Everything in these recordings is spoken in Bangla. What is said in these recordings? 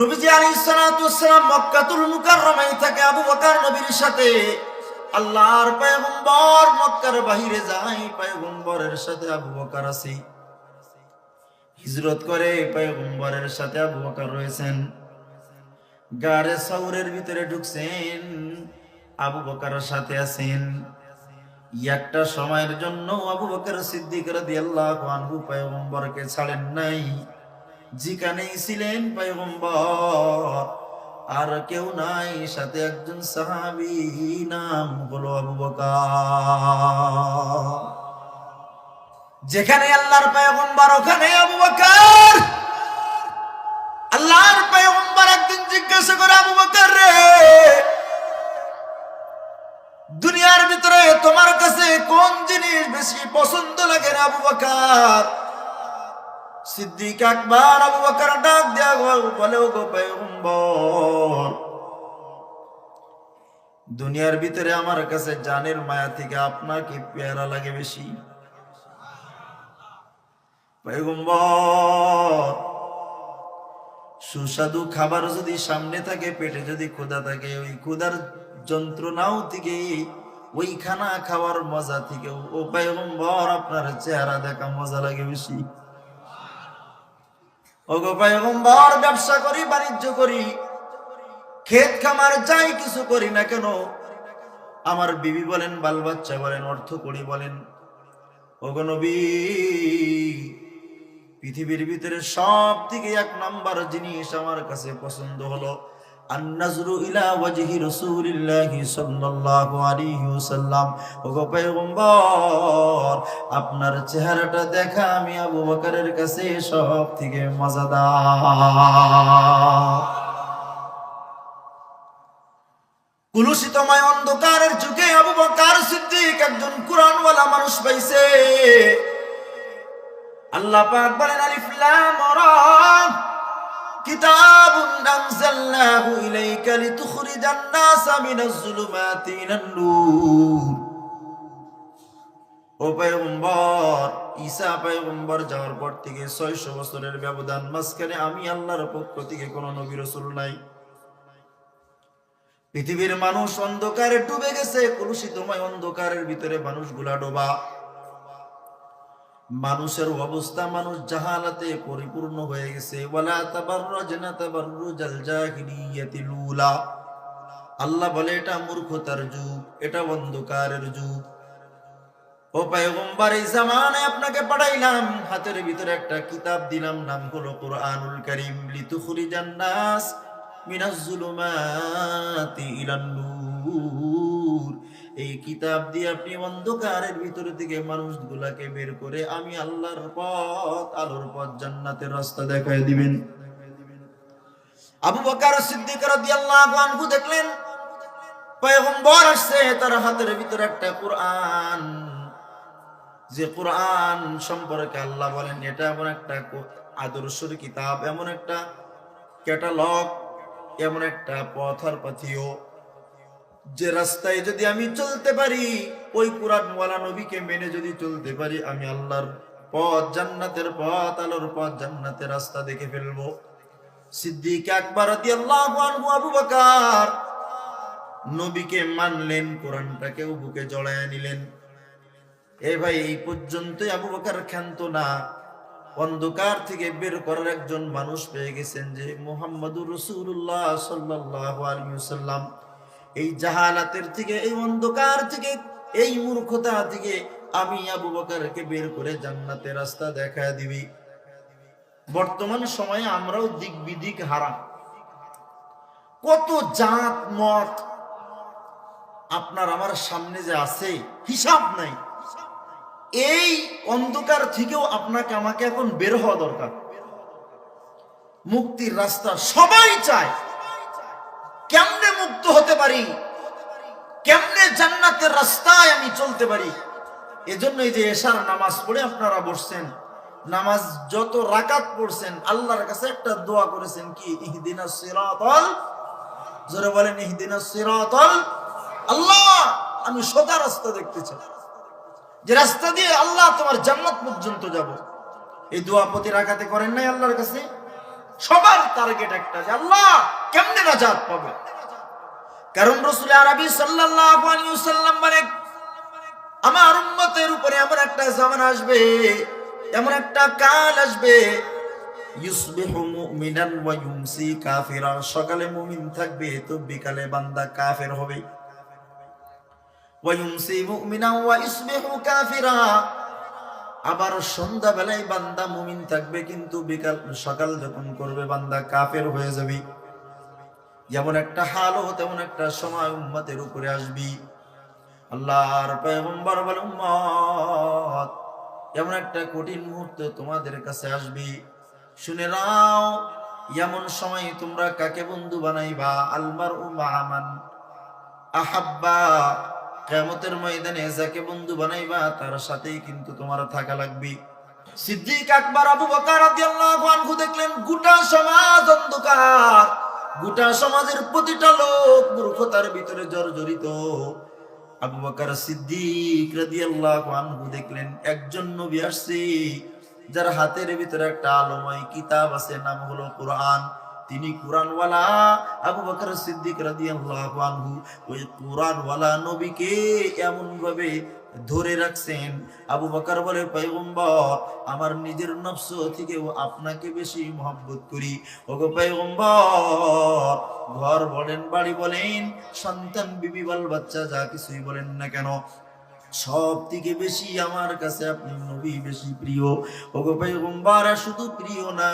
নবীজি আলাইহিস থাকে আবু বকর নবীর সাথে। আল্লাহর মক্কার বাহিরে সাথে আবু বকর আছে। হিজরত করে সাথে আবু বকর রয়েছেন। সাউরের ভিতরে ঢুকছেন, আবু বকরের সাথে আছেন। একটা সময়ের জন্য আবু বকর সিদ্দিক রাদিয়াল্লাহু আনহু পয়গম্বরকে ছাড়েন নাই। যেখানেই ছিলেন পয়গম্বর, আর কেউ নাই, সাথে একজন সাহাবী নাম হলো আবু বকর। যেখানে আল্লাহর পয়গম্বর, ওখানে আবু বকর। আল্লাহর পয়গম্বর একদিন জিজ্ঞাসা করে, আবু বকর রে, দুনিয়ার ভিতরে তোমার কাছে কোন জিনিস বেশি পছন্দ লাগে আবু বকর? সিদ্দিক আকবর, আবু বকর ডাক দেয়া বলে ও গো পয়গম্বর, দুনিয়ার ভিতরে আমার কাছে জানের মায়া থেকে আপনাকে পেয়ারা লাগে বেশি। পয়গম্বর, সুস্বাদু খাবার যদি সামনে থাকে, পেটে যদি ক্ষুধা থাকে, ওই ক্ষুধার যন্ত্রণাও থেকে ওই খানা খাওয়ার মজা থেকে, ও পয়গম্বর, আপনার চেহারা দেখা মজা লাগে বেশি। ওগো পয়গম্বর, ব্যবসা করি, বাণিজ্য করি, ক্ষেত খামার যাই কিছু করি না কেন, আমার বিবি বলেন বাল বাচ্চা বলেন অর্থ করি বলেন পৃথিবীর ভিতরে সব থেকে এক নাম্বার জিনিস আমার কাছে পছন্দ হলো, আন্নাজরু আপনার চেহারাটা দেখা আমি আবু বকরের কাছে সব থেকে মজাদার। কুলুষিতময় অন্ধকারের যুগে আবু বকর সিদ্দিক একজন কুরআনওয়ালা মানুষ পাইছে। আল্লাহ পাক বলেন, আলিফ লাম রা কিতাবুন আনজালনাহু ইলাইকা লিতুখরিজান নাসা মিনাজ যুলুমাতি ইলান নূর ও পয়গম্বর, ঈসা পয়গম্বর যাওয়ার পর থেকে 600 বছরের ব্যবধান, মাঝখানে আমি আল্লাহর পক্ষ থেকে কোনো নবী রাসূল নাই। পৃথিবীর মানুষ অন্ধকারে ডুবে গেছে, কলুষিতময় অন্ধকারের ভিতরে মানুষগুলা ডোবা। মানুষের অবস্থা, মানুষ জাহালাতে পরিপূর্ণ হয়ে গেছে। আল্লাহ বলে, এটা মূর্খতার যুগ, এটা অন্ধকারের যুগ। ও পয়গম্বর, এই জামানায় আপনাকে পাঠাইলাম। হাতের ভিতরে একটা কিতাব দিলাম, নাম হলো কোরআনুল কারীম, লিতুখরিজান নাস মিনাজ জুলুমাতি ইলান নূর। এই কিতাব দিয়ে আপনি অন্ধকারের ভিতর থেকে মানুষগুলাকে বের করে আমি আল্লাহর পথ, আলোর পথ, জান্নাতের রাস্তা দেখায় দিবেন। আবু বকর সিদ্দিক রাদিয়াল্লাহু আনহু দেখলেন, পয়গম্বর আসছে, তার হাতের ভিতরে একটা কোরআন যে কোরআন সম্পর্কে আল্লাহ বলেন, এটা এমন একটা আদর্শের কিতাব, এমন একটা ক্যাটালগ, এমন একটা পথর পাথিও। যে রাস্তায় যদি আমি চলতে পারি, ওই কোরআন ওয়ালা নবীকে মেনে যদি চলতে পারি, আমি আল্লাহর পথ, জান্নাতের পথ, আলোর পথ, জান্নাতের রাস্তা দেখে ফেলব। সিদ্দিক আকবর আবু বকর নবীকে মানলেন, কোরআনটাকেও বুকে জড়ায় নিলেন। এ ভাই, এই পর্যন্তই আবু বকার ক্ষান্ত না। অন্ধকার থেকে বের করার একজন মানুষ পেয়ে গেছেন যে মুহাম্মদুর রসুল্লাহ আলাইহি এই জাহালাতের থেকে, এই অন্ধকার থেকে, এই মূর্খতা থেকে আমি আবু বকরকে বের করে জান্নাতের রাস্তা দেখা দিবি। বর্তমান সময়ে আমরাও দিক বিদিক হারা কত জাত মত আপনার আমার সামনে যে আছে, হিসাব নাই। এই অন্ধকার থেকেও আপনাকে, আমাকে এখন বের হওয়া দরকার। মুক্তির রাস্তা সবাই চায়। কেমনে মুক্ত হতে পারি? কেমনে জান্নাতের রাস্তায় আমি চলতে পারি? এজন্যই যে এশার নামাজ পড়ে আপনারা বসছেন। নামাজ যত রাকাত পড়ছেন, আল্লাহর কাছে একটা দোয়া করেছেন কি? ইহদিনা সিরাতাল, জোরে বলেন ইহদিনা সিরাতাল। আল্লাহ, আমি সোজা রাস্তা দেখতে চাই। যে রাস্তা দিয়ে আল্লাহ তোমার জান্নাত পর্যন্ত যাব। এই দোয়া প্রতি রাখাতে করেন নাই আল্লাহর কাছে? সবার টার্গেট একটা যে আল্লাহ কেমনে নাজাত পাবে? কারণ রসুল আরবি সাল্লাল্লাহু আলাইহি ওয়াসাল্লাম বলেন আমার উম্মতের উপরে এমন একটা জামান আসবে, এমন একটা কাল আসবে, ইউসবিহু মুমিনান ওয়া ইউমসি কাফিরা সকালে মুমিন থাকবে তো বিকালে বান্দা কাফের হবে। ওয়া ইউমসি মুমিনান ওয়া ইসবিহু কাফিরা। আবার সন্ধ্যা বেলায় বান্দা মুমিন থাকবে, কিন্তু বিকাল, সকাল যখন করবে, বান্দা কাফের হয়ে যাবে। যেমন একটা হালও, তেমন একটা সময় উম্মতের উপরে আসবি। আল্লাহর পয়গম্বর বলে, উম্মত, এমন একটা কঠিন মুহূর্ত তোমাদের কাছে আসবি। শুনে নাও, এমন সময় তোমরা কাকে বন্ধু বানাইবা? আলমার ও মাহামান আহাব্বা। কেমতের ময়দানে যাকে বন্ধু বানাইবা, তার সাথেই কিন্তু তোমার থাকা লাগবে। সিদ্দিক আকবর, আবু বকর রাদিয়াল্লাহু আনহু দেখলেন, গোটা সমাজ অন্ধকার। গোটা সমাজের প্রতিটা লোক মূর্খতার ভিতরে জর্জরিত। আবু বকর সিদ্দিক রাদিয়াল্লাহু আনহু দেখলেন, একজন নবী আসছে, যার হাতের ভিতরে একটা আলোময় কিতাব আছে, নাম হলো কোরআন। তিনি কোরআনওয়ালা আবু বকর সিদ্দিক রাদিয়াল্লাহু আনহু ওই কোরআনওয়ালা নবীকে এমন ভাবে ধরে রাখছেন। আবু বকর বলে, পয়গম্বর, আমার নিজের নফস থেকেও আপনাকে বেশি মহব্বত করি। ওগো পয়গম্বর, ঘর বলেন, বাড়ি বলেন, সন্তান, বিবি, বাল বাচ্চা, যা কিছুই বলেন না কেন সব থেকে বেশি আমার কাছে আপনি নবী বেশি প্রিয়। ওগো পয়গম্বর শুধু প্রিয় না,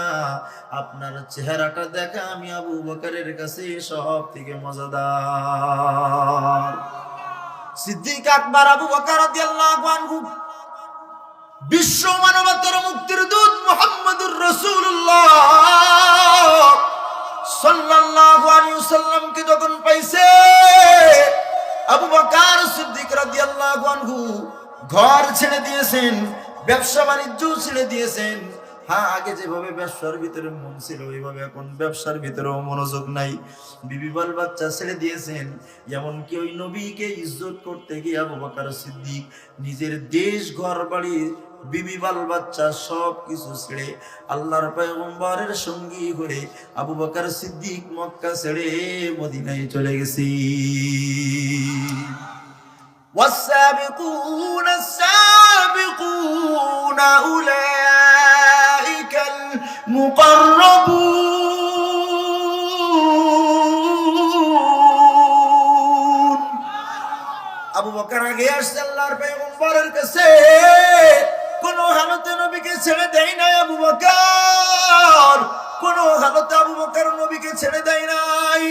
আপনার চেহারাটা দেখা আমি আবু বকরের কাছে সব থেকে মজাদার। সিদ্দিক আকবর, আবু বকর বিশ্ব মানবতার মুক্তির দূত মুহাম্মদুর রাসূলুল্লাহ। বকর সিদ্দিক রাদিয়াল্লাহু আনহু ঘর ছেড়ে দিয়েছেন, ব্যবসা বাণিজ্য ছেড়ে দিয়েছেন। হ্যাঁ আগে যেভাবে ব্যবসার ভিতরে মন ছিল, ওইভাবে এখন ব্যবসার ভিতরেও মনোযোগ নাই। বিবি বাল বাচ্চা ছেড়ে দিয়েছেন, এমনকি ওই নবীকে ইজ্জত করতে গিয়ে আবু বকর সিদ্দিক নিজের দেশ ঘর বাড়ি, বিবি বাল বাচ্চা সব কিছু ছেড়ে আল্লাহর পয়গম্বরের সঙ্গী হয়ে আবু বকর সিদ্দিক মক্কা ছেড়ে মদিনায় চলে গেছি। والسابقون السابقون أولئك المقربون আবু বকর আগে আসছে আল্লাহর পয়গম্বরের কাছে কোন হালতে নবীকে ছেড়ে দেয় নাই আবু বকর কোন হালতে আবু বকর নবীকে ছেড়ে দেয় নাই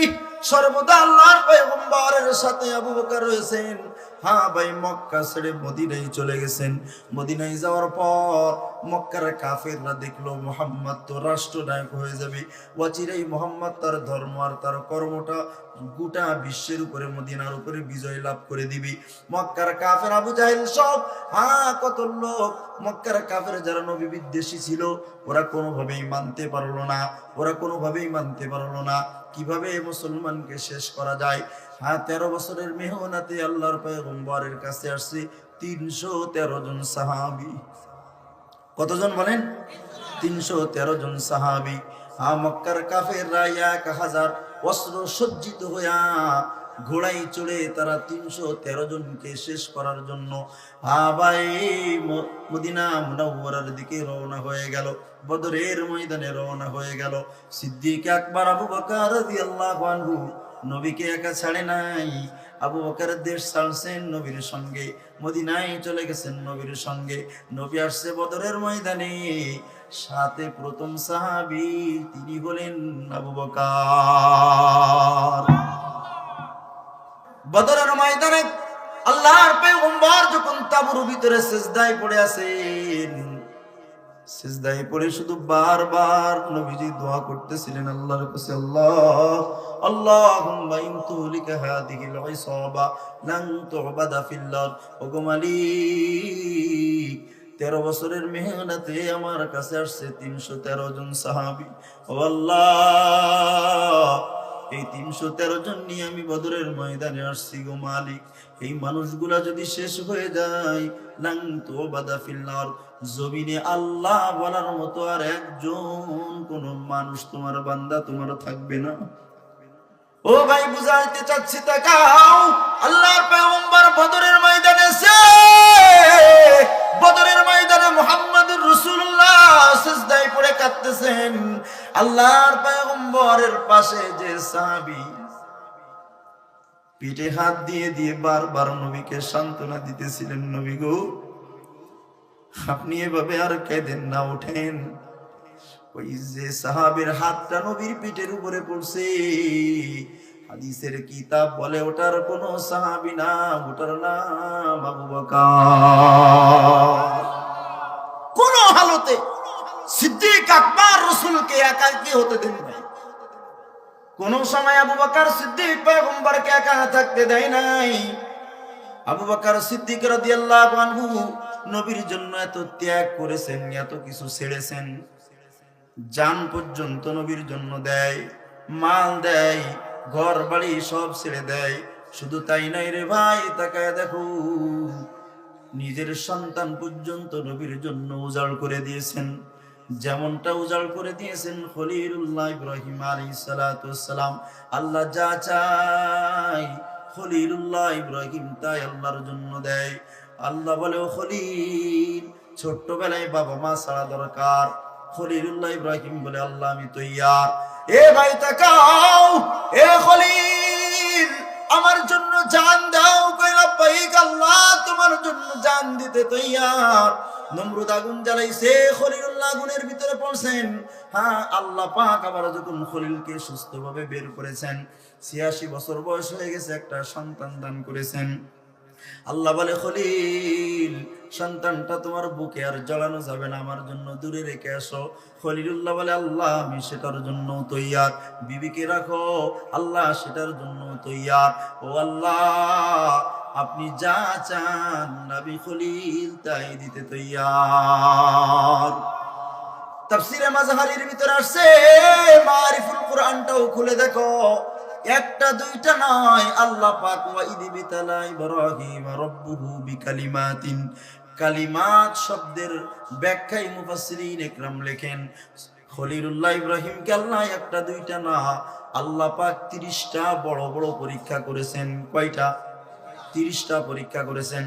সর্বদা আল্লাহর পয়গম্বরের সাথে আবু বকর রয়েছেন হ্যাঁ ভাই মক্কা ছেড়ে মদিনায় চলে গেছেন। মদিনায় যাওয়ার পর মক্কার কাফেররা দেখল, মোহাম্মদ তো রাষ্ট্রনায়ক হয়ে যাবে। ওয়াচিরাই মোহাম্মদ তার ধর্ম আর তার কর্মটা গোটা বিশ্বের উপরে, মদিনার উপরে বিজয় লাভ করে দিবি। মক্কার কাফের আবু জাহিল সব হ্যাঁ কত লোক। মক্কার কাফের যারা নবী বিদ্বেষী ছিল, ওরা কোনোভাবেই মানতে পারল না। ওরা কোনোভাবেই মানতে পারল না। কীভাবে মুসলমানকে শেষ করা যায়? হ্যাঁ তেরো বছরের মেহনাতে আল্লাহর পয়গম্বরের কাছে আসছে, তিনশো তেরো জন সাহাবি। কতজন বলেন? তিনশো তেরো জন সাহাবি। হা মক্কার কাফের এক হাজার অস্ত্র সজ্জিত হইয়া ঘোড়াই চড়ে তারা তিনশো তেরো জনকে শেষ করার জন্য হাবাই মদিনা মুনাওয়ারার দিকে রওনা হয়ে গেল। বদরের ময়দানে রওনা হয়ে গেল। সিদ্দিক আকবর, আবু বকর রাদিয়াল্লাহু নবীকে একা ছাড়ে নাই। আবু বকরের দেশ ছাড়ছেন নবীর সঙ্গে, মদিনায় চলে গেছেন নবীর সঙ্গে। নবী আসছে বদরের ময়দানে। সাথে প্রথম সাহাবি তিনি হলেন আবু বকর। বদরের ময়দানে আল্লাহর পেগম্বর যখন তাবুর ভিতরে সেজদায় পড়ে আছেন সেজদায় পড়ে শুধু বারবার নবীজি দোয়া করতেছিলেন, আল্লাহর কাছে আল্লাহ, আল্লাহুম্মা ইন তুহলিকা হাদিহিল ইসাবা লান তুবাদা ফিল্লার। ওগো মালিক, তেরো বছরের মেহনতে আমার কাছে আসছে তিনশো তেরো জন সাহাবি। ও আল্লাহ এই তিনশো তেরো জন নিয়ে আমি বদরের ময়দানে আসছি গো মালিক। এই মানুষগুলা যদি শেষ হয়ে যায় লাং তো বাদা ফিল্লার জমিনে আল্লাহ বলার মতো আর একজন কোন মানুষ তোমার বান্দা তোমার থাকবে না। ও ভাই, বুঝাইতে চাচ্ছি তাকাও। আল্লাহর পয়গম্বর বদরের ময়দানে সে বদরের ময়দানে মুহাম্মদুর রাসূলুল্লাহ সিজদায় পড়ে কাঁদতেছেন। আল্লাহর পয়গম্বরের পাশে যে সাহাবী পিঠে হাত দিয়ে দিয়ে বারবার নবীকে সান্ত্বনা দিতেছিলেন, নবী গো, আপনি এভাবে আর কেঁদেন না, ওঠেন। ওই যে সাহাবের হাতটা নবীর পিঠের উপরে পড়ছে। হাদিসের কিতাব বলে, ওটার কোন সাহাবি না, ওটার নাম আবু বকর। কোন হালতে সিদ্দিক আকবর রসুলকে একাকী হতে দেন নাই। কোন সময় আবু বকর সিদ্দিক পয়গম্বরকে একা থাকতে দেয় নাই। আবু বকর সিদ্দিক রাদিয়াল্লাহু আনহু নবীর জন্য এত ত্যাগ করেছেন, এত কিছু ছেড়েছেন। যান পর্যন্ত নবীর জন্য দেয়, মাল দেয় ঘর বাড়ি সব ছেড়ে দেয়। শুধু তাই নাই রে ভাই, তাকায় দেখো, নিজের সন্তান পর্যন্ত নবীর জন্য উজাড় করে দিয়েছেন। যেমনটা উজাড় করে দিয়েছেন খলিলুল্লাহ ইব্রাহিম আলী সালাম। আল্লাহ যা চাই খলিলুল্লাহ ইব্রাহিম তাই আল্লাহর জন্য দেয়। আল্লাহ বলে, ও খলিল, ছোট্টবেলায় বাবা মা ছাড়া দরকার। ইব্রাহিম বলে, আল্লাহ, আমি তৈয়ার। এ ভাই তাকাও এ খলিল, আমার জন্য জান দাও। কইলা আল্লাহ, তোমার জন্য জান দিতে তৈয়ার। নমরুদ আগুন জ্বালাইছে আগুনের ভিতরে পড়ছেন। হ্যাঁ আল্লাহ পাক আবার যখন খলিলকে সুস্থভাবে বের করেছেন, ছিয়াশি বছর বয়স হয়ে গেছে, একটা সন্তান দান করেছেন। আল্লাহ বলে, খলিল, সন্তানটা তোমার বুকে আর জ্বালানো যাবে না, আমার জন্য দূরে রেখে আসো। খলিলুল্লাহ বলে, আল্লাহ, আমি সেটার জন্য তৈয়ার। বিবিকে রাখো, আল্লাহ সেটার জন্য তৈয়ার। ও আল্লাহ, আপনি যা চান নবী খলিল তাই দিতে তৈয়ার। তাফসিরে মাজহারির ভিতরে আসছে, মারিফুল কোরআনটাও খুলে দেখো। একটা, দুইটা নয় আল্লাহ পাক, ওয়া ইদি বিতালা ইব্রাহিম রাব্বুহু বিকালিমাতিন। কালিমাত শব্দের ব্যাখ্যায় মুফাসসিরিন একরাম লেখেন, খলিলুল্লাহ ইব্রাহিমকে আল্লাহ একটা, দুইটা না, আল্লাহ পাক 30টা বড় বড় পরীক্ষা করেছেন। কয়টা? তিরিশটা পরীক্ষা করেছেন।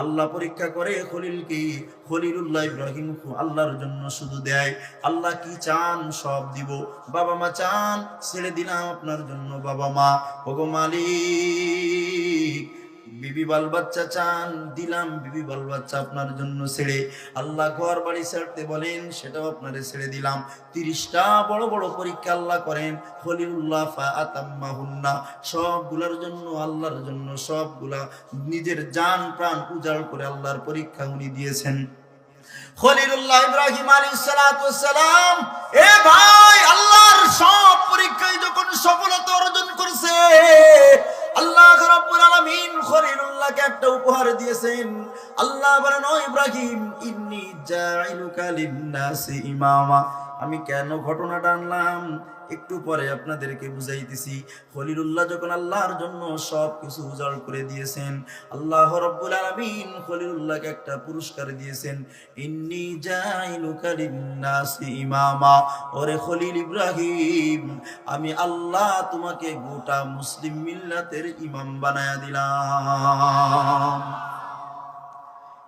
আল্লাহ পরীক্ষা করে খলিলকে খলিলুল্লাহ ইব্রাহিম আল্লাহর জন্য শুধু দেয়। আল্লাহ কি চান? সব দিব। বাবা মা চান, ছেড়ে দিলাম আপনার জন্য বাবা মা। ওগো মালিক। বিবি বাল বাচ্চা চান, দিলাম বিবি বাল বাচ্চা আপনার জন্য ছেড়ে। আল্লাহ ঘর বাড়ি ছাড়তে বলেন, সেটাও আপনারে ছেড়ে দিলাম। তিরিশটা বড় বড় পরীক্ষা আল্লাহ করেন খলিউল্লাহ ফাআতাম্মাহুন্না। সবগুলার জন্য, আল্লাহর জন্য সবগুলা নিজের জান, প্রাণ উজাড় করে আল্লাহর পরীক্ষা উনি দিয়েছেন। সব পরীক্ষায় যখন সফলতা অর্জন করছে আল্লাহ রাব্বুল আলামিন খলিলুল্লাহকে একটা উপহার দিয়েছেন। আল্লাহ বলেন, ও ইব্রাহিম, ইন্নী জাইলুকা লিন-নাসি ইমামা। আমি কেন ঘটনাটা আনলাম? একটু পরে আপনাদেরকে বুঝাইতেছি। খলিলুল্লাহ যখন আল্লাহর জন্য সব কিছু উজাড় করে দিয়েছেন, আল্লাহ রব্বুল আলামিন খলিলুল্লাহকে একটা পুরস্কার দিয়েছেন। ইন্নি ইমামা। ওরে খলিল ইব্রাহিম, আমি আল্লাহ তোমাকে গোটা মুসলিম মিল্লাতের ইমাম বানায়া দিলাম।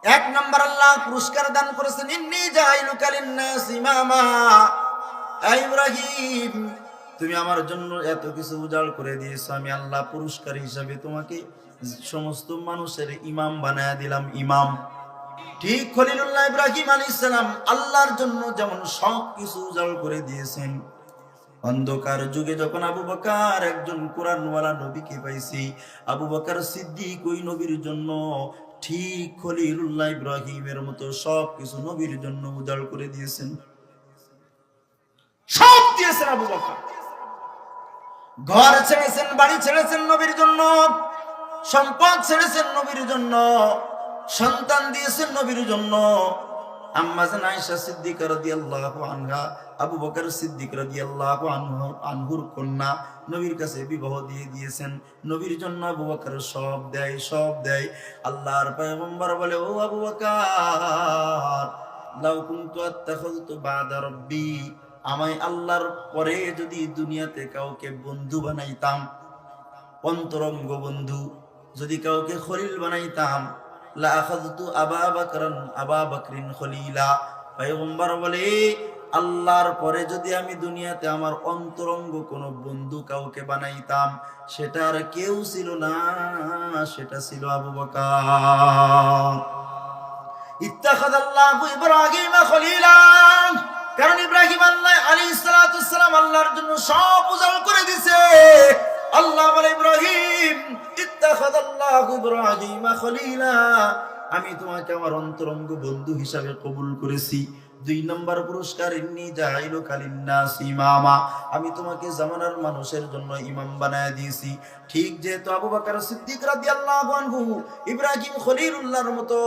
এক নম্বর আল্লাহ পুরস্কার দান করেছেন, ইন্নি ইমামা ইব্রাহিম, তুমি আমার জন্য এত কিছু উজাড় করে দিয়েছ, আমি আল্লাহ পুরস্কার হিসাবে তোমাকে সমস্ত মানুষের ইমাম বানায়া দিলাম, ইমাম। ঠিক খলিলুল্লাহ ইব্রাহিম আলাইহিস সালাম আল্লাহর জন্য যেমন সব কিছু উজাড় করে দিয়েছেন। অন্ধকার যুগে যখন আবু বকার একজন কোরআনওয়ালা নবীকে পাইছি, আবু বকার সিদ্দিক ওই নবীর জন্য ঠিক খলিলুল্লাহ ইব্রাহিমের মতো সব কিছু নবীর জন্য উজাড় করে দিয়েছেন। সব দিয়েছেন আবু বকর। ঘর ছেড়েছেন, বাড়ি ছেড়েছেন নবীর জন্য। সম্পদ ছেড়েছেন নবীর জন্য। সন্তান দিয়েছেন নবীর জন্য। আম্মাজান আয়েশা সিদ্দিকা রাদিয়াল্লাহু আনহা, আবু বকর সিদ্দিক রাদিয়াল্লাহু আনহু, আনহুর কন্যা নবীর কাছে বিবাহ দিয়ে দিয়েছেন। নবীর জন্য আবু বকর সব দেয় সব দেয়। আল্লাহর পয়গম্বর বলে, ও আবু বকর, লাউ কুনতু আত্তাখাযতু বাদা রাব্বি, আমায় আল্লাহর পরে যদি দুনিয়াতে কাউকে বন্ধু বানাইতাম, অন্তরঙ্গ বন্ধু, যদি কাউকে খলিল বানাইতাম লা আবা বকরন, আবা বকরিন খলিলা। পয়গম্বর বলে, আল্লাহর পরে যদি আমি দুনিয়াতে আমার অন্তরঙ্গ কোনো বন্ধু কাউকে বানাইতাম সেটা আর কেউ ছিল না, সেটা ছিল আবু বকর। ইত্তাখাদ আল্লাহু ইব্রাহিম খলিলা। কারণ ইব্রাহিম আল্লাহ আলাইহিস সালাতু আল্লাহর জন্য সব উজাড় করে দিয়েছে আল্লাহ ইব্রাহিম আল্লাহু আমি তোমাকে আমার অন্তরঙ্গ বন্ধু হিসাবে কবুল করেছি। দুই নম্বর পুরস্কার ইন্নি জাইলু কালিন্নাস ইমামা আমি তোমাকে জামানার মানুষের জন্য ইমাম বানায় দিয়েছি। ঠিক যেহেতু আবু বকর সিদ্দিক রাদিয়াল্লাহু আনহু ইব্রাহিম খলিলুল্লাহর মতো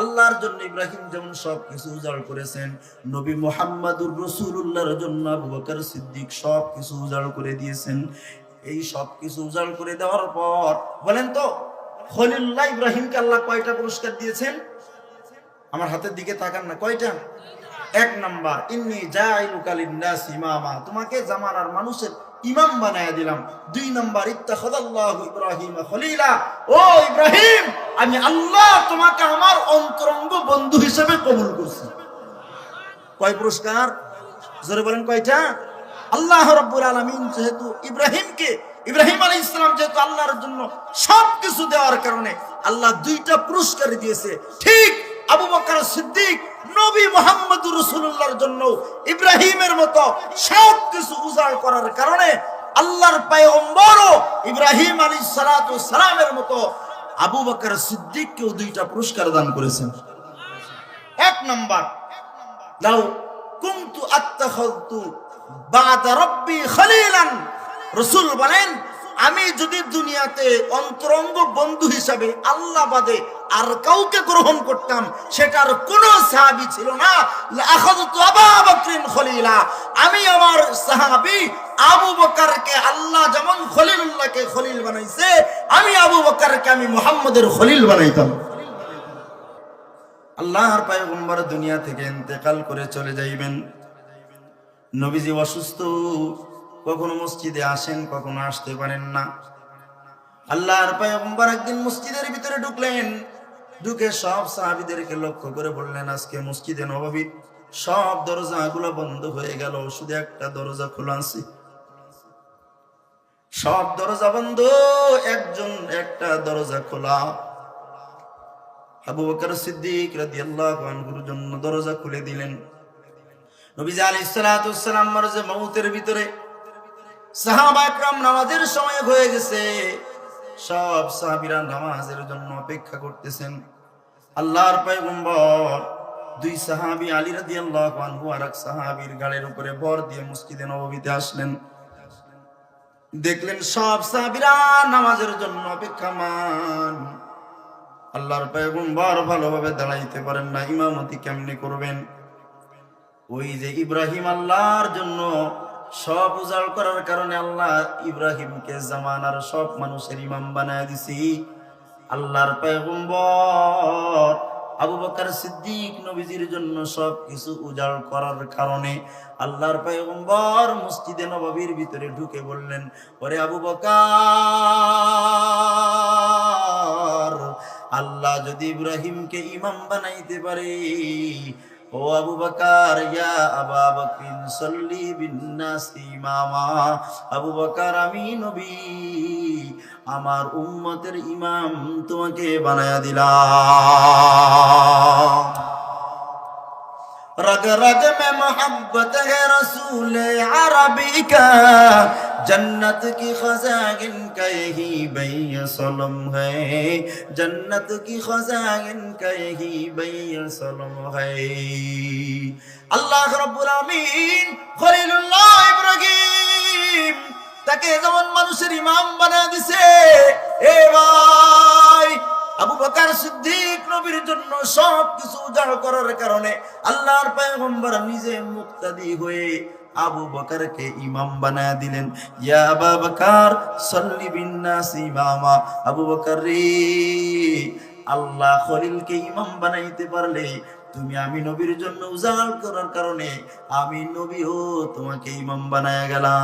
আল্লাহর জন্য ইব্রাহিম যেমন সব কিছু উজাড় করেছেন, নবী মুহাম্মাদুর রাসূলুল্লাহর জন্য আবু বকর সিদ্দিক সব কিছু উজাড় করে দিয়েছেন। এই সব কিছু উজাড় করে দেওয়ার পর, বলেন তো, খলিলুল্লাহ ইব্রাহিমকে আল্লাহ কয়টা পুরস্কার দিয়েছেন? আমার হাতের দিকে তাকান না, কয়টা? এক নাম্বার, ইন্নি জাইলুকা লিন্নাস ইমামা তোমাকে জামানার মানুষের ইমাম বানায় দিলাম। দুই নাম্বার ইত্তাখাদাল্লাহু ইব্রাহিম খলিলা ও ইব্রাহিম, আমি আল্লাহ তোমাকে আমার অন্তরঙ্গ বন্ধু হিসেবে কবুল করছি। কয় পুরস্কার? জোরে বলেন কয়টা? আল্লাহ রাব্বুল আলামিন যেহেতু ইব্রাহিমকে, ইব্রাহিম আলাইহিস সালাম যেহেতু আল্লাহর জন্য সবকিছু দেওয়ার কারণে আল্লাহ দুইটা পুরস্কার দিয়েছে। ঠিক আবু বকর সিদ্দিক নবী মোহাম্মদুর রাসূলুল্লাহর জন্য ইব্রাহিমের মতো সবকিছু উজাড় করার কারণে আল্লাহর পয়গম্বরও ইব্রাহিম আলাইহিস সালাতু সালামের মতো আবু বকর সিদ্দিককেও দুইটা পুরস্কার দান করেছেন। এক নম্বর লাউ কুনতু খলিলান রাসূল বলেন, আমি যদি দুনিয়াতে অন্তরঙ্গ বন্ধু হিসাবে আল্লাহ বাদে আর কাউকে গ্রহণ করতাম, সেটার কোনো সাহাবী ছিল না। আমি আমার সাহাবী আবু বকরকে আল্লাহ যেমন খলিলুল্লাহকে খলিল বানাইছে, আমি আবু বকরকে আমি মুহাম্মদের খলিল বানাইতাম। আল্লাহর পয়গম্বর দুনিয়া থেকে ইন্তেকাল করে চলে যাইবেন। নবীজি অসুস্থ, কখনো মসজিদে আসেন, কখনো আসতে পারেন না। আল্লাহর পয়গম্বর একদিন মসজিদের ভিতরে ঢুকলেন। ঢুকে সব সাহাবীদেরকে লক্ষ্য করে বললেন, আজকে মসজিদে নববীর সব দরজাগুলো বন্ধ হয়ে গেল, শুধু একটা দরজা খোলা আছে। সব দরজা বন্ধ, একজন একটা দরজা খোলা। আবু বকর সিদ্দিক রাদিয়াল্লাহু আনহুর জন্য দরজা খুলে দিলেন। নবীজি আলাইহিস সালাতু ওয়াসসালাম মারজে ভিতরে সাহাবা একরাম নামাজের সময় হয়ে গেছে। সব সাহাবীরা নামাজের জন্য অপেক্ষা করতেছেন। আল্লাহর পয়গম্বর দুই সাহাবী আলী রাদিয়াল্লাহু আনহু আর সাহাবীর গাড়ির উপরে ভর দিয়ে মসজিদে নববীতে আসলেন। দেখলেন সব সাহাবীরা নামাজের জন্য অপেক্ষামান। আল্লাহর পয়গম্বর ভালোভাবে দাঁড়াইতে পারেন না, ইমামতি কেমনে করবেন? ওই যে ইব্রাহিম আল্লাহর জন্য সব উজাড় করার কারণে আল্লাহ ইব্রাহিমকে জামানার সব মানুষের ইমাম বানায় দিছি। আল্লাহর পয়গম্বর আবু বকর সিদ্দিক নবীজির জন্য সব কিছু উজাড় করার কারণে আল্লাহর পয়গম্বর মসজিদে নববীর ভিতরে ঢুকে বললেন, ওরে আবু বকর, আল্লাহ যদি ইব্রাহিমকে ইমাম বানাইতে পারে ও আবু বকর, ইয়া আবা বকরিন, সাল্লি বিন্নাসি ইমামা আবু বকর, আমি নবী, আমার উম্মতের ইমাম তোমাকে বানায়া দিলাম। رگ رگ میں محبت ہے رسول عربی کا جنت کی خزائن کا یہی بھیا سلم ہے جنت کی خزائن کا یہی بھیا سلم ہے اللہ رب العالمین خلیل اللہ ابراہیم তাকে যেমন মানুষের ইমাম বানা দিছে এ ভাই আবু বকর সিদ্দিক নবীর জন্য সব কিছু উজাড় করার কারণে আল্লাহর পয়গম্বর নিজে মুক্তাদি হয়ে আবু বকরকে ইমাম বানায় দিলেন। ইয়া আবু বকর, সাল্লি বিন নাস ইমামা। আবু বকর রে, আল্লাহ খলিলকে ইমাম বানাইতে পারলে তুমি আমি নবীর জন্য উজাড় করার কারণে আমি নবী নবীও তোমাকে ইমাম বানায় গেলাম।